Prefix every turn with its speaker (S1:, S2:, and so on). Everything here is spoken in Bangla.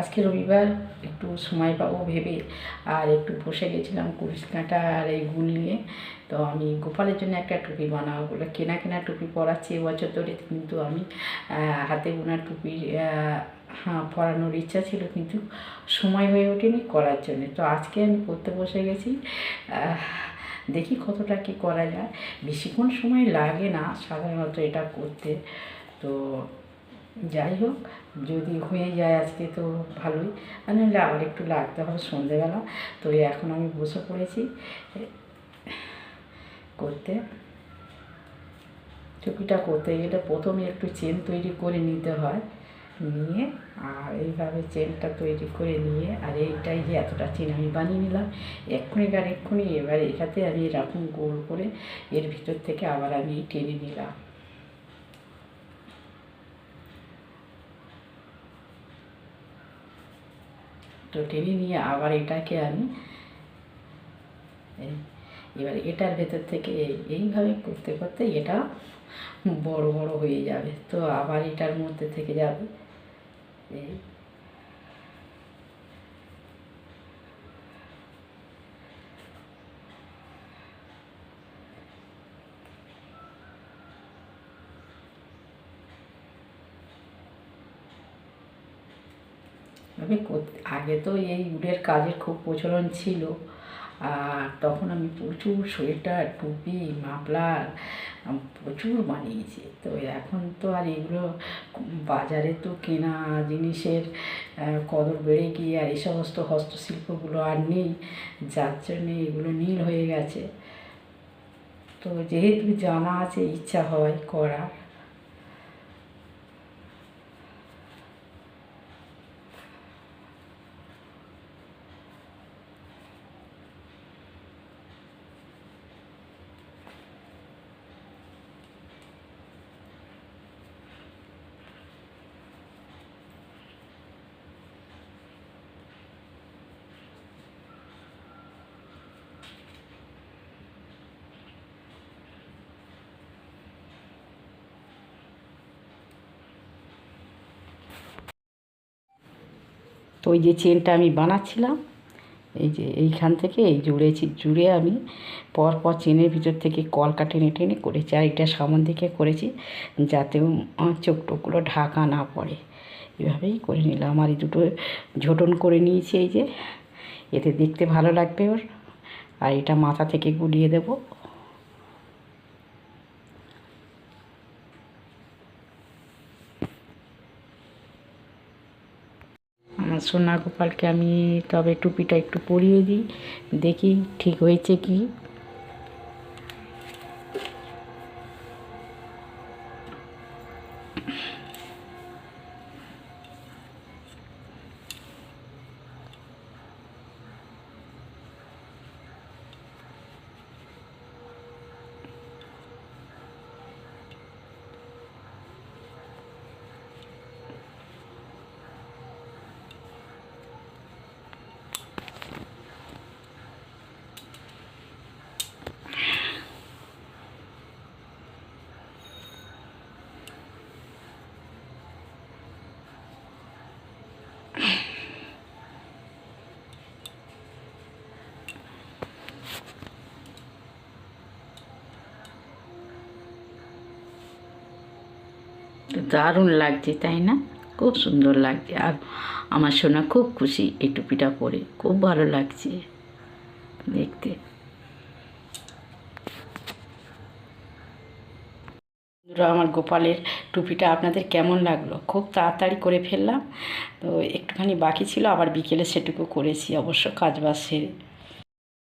S1: আজকে রবিবার, একটু সময় পাবো ভেবে। আর একটু বসে গেছিলাম কুড়িশ কাঁটা আর এই গুল নিয়ে। তো আমি গোপালের জন্য একটা টুপি বানাবো বলে কেনা কেনা টুপি পরাচ্ছি এবছর ধরে। কিন্তু আমি হাতে বোনা টুপি হ্যাঁ পরানোর ইচ্ছা ছিল কিন্তু সময় হয়ে ওঠেনি করার জন্য। তো আজকে আমি করতে বসে গেছি। দেখি কতটা কি করা যায়। বেশিক্ষণ সময় লাগে না সাধারণত এটা করতে। তো যাই হোক যদি হয়ে যায় আজকে তো ভালোই। আর নাহলে আবার একটু লাগতে হবে সন্ধেবেলা। তো এখন আমি বসে পড়েছি। করতে। টুপিটা করতে গেলে প্রথমে একটু চেন তৈরি করে নিতে হয়। নিয়ে, আর এইভাবে চেনটা তৈরি করে নিয়ে, আর এইটাই যে এতটা চেন আমি বানিয়ে নিলাম। এক্ষুনি আর এক্ষুনি এবার এটাতে আমি এরকম গোল করে এর ভিতর থেকে আবার আমি টেনে নিলাম। তো টেনে নিয়ে আবার এটাকে আমি এবার এটার ভেতর থেকে এই- এইভাবে করতে করতে এটা বড় বড় হয়ে যাবে। তো আবার এটার মধ্যে থেকে যাবে। এই আমি কর- আগে তো এই উডের কাজের খুব প্রচলন ছিল, আর তখন আমি প্রচুর সোয়েটার, টুপি, মাফলার প্রচুর বানিয়েছি। তো এখন তো আর এগুলো বাজারে তো কেনা জিনিসের কদর বেড়ে গিয়ে আর এই সমস্ত হস্তশিল্পগুলো আর নেই, যার জন্যে এগুলো নীল হয়ে গেছে। তো যেহেতু জানা আছে, ইচ্ছা হয় করার তো ওই যে চেনটা আমি বানাচ্ছিলাম, এই যে এইখান থেকে এই জুড়েছি জুড়ে আমি পর পর চেনের ভিতর থেকে কলকা টেনে টেনে করেছি আর এটা সামন দিকে করেছি যাতে চোখ টোকগুলো ঢাকা না পড়ে। এভাবেই করে নিলাম আর এই দুটো ঝোটন করে নিয়েছি এই যে, এতে দেখতে ভালো লাগবে ওর। আর এটা মাথা থেকে গুলিয়ে দেবো আমার সোনা গোপালকে আমি তবে টুপিটা একটু পরিয়ে দিই দেখি ঠিক হয়েছে কি। দারুণ লাগছে, তাই না? খুব সুন্দর লাগছে। আর আমার সোনা খুব খুশি এই টুপিটা পরে। খুব ভালো লাগছে দেখতে। আমার গোপালের টুপিটা আপনাদের কেমন লাগল? খুব তাড়াতাড়ি করে ফেললাম। তো একটুখানি বাকি ছিল, আবার বিকেলে সেটুকু করেছি। অবশ্য কাজ বাজ সেরে